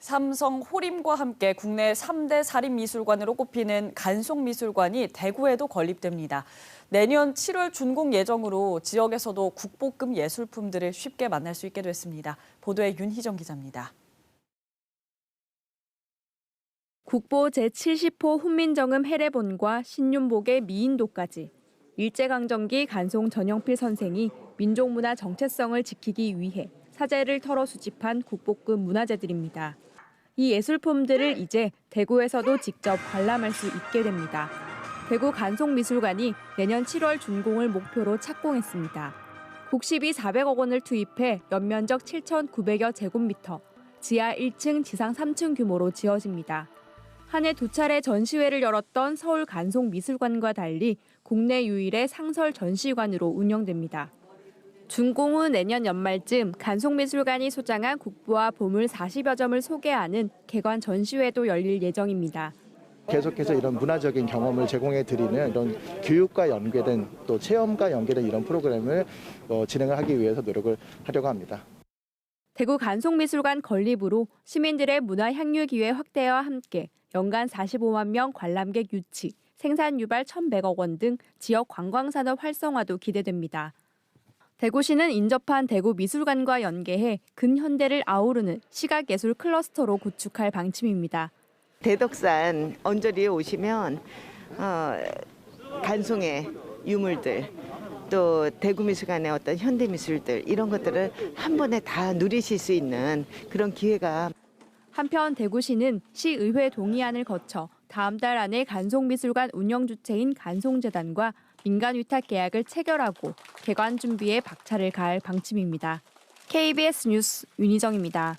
삼성 호림과 함께 국내 3대 사립미술관으로 꼽히는 간송미술관이 대구에도 건립됩니다. 내년 7월 준공 예정으로 지역에서도 국보급 예술품들을 쉽게 만날 수 있게 됐습니다. 보도에 윤희정 기자입니다. 국보 제70호 훈민정음 해례본과 신윤복의 미인도까지 일제강점기 간송 전영필 선생이 민족문화 정체성을 지키기 위해 사재를 털어 수집한 국보급 문화재들입니다. 이 예술품들을 이제 대구에서도 직접 관람할 수 있게 됩니다. 대구 간송미술관이 내년 7월 준공을 목표로 착공했습니다. 국시비 400억 원을 투입해 연면적 7,900여 제곱미터, 지하 1층, 지상 3층 규모로 지어집니다. 한 해 두 차례 전시회를 열었던 서울 간송미술관과 달리 국내 유일의 상설 전시관으로 운영됩니다. 준공 후 내년 연말쯤 간송미술관이 소장한 국보와 보물 40여 점을 소개하는 개관 전시회도 열릴 예정입니다. 계속해서 이런 문화적인 경험을 제공해 드리는 이런 교육과 연계된 또 체험과 연계된 이런 프로그램을 어, 진행을 하기 위해서 노력을 하려고 합니다. 대구 간송미술관 건립으로 시민들의 문화 향유 기회 확대와 함께 연간 45만 명 관람객 유치, 생산 유발 1,100억 원 등 지역 관광 산업 활성화도 기대됩니다. 대구시는 인접한 대구 미술관과 연계해 근현대를 아우르는 시각예술 클러스터로 구축할 방침입니다. 대덕산 언저리에 오시면 어, 간송의 유물들 또 대구미술관의 어떤 현대미술들 이런 것들을 한 번에 다 누리실 수 있는 그런 기회가 한편 대구시는 시의회 동의안을 거쳐 다음 달 안에 간송미술관 운영 주체인 간송재단과 민간 위탁 계약을 체결하고 개관 준비에 박차를 가할 방침입니다. KBS 뉴스 윤희정입니다.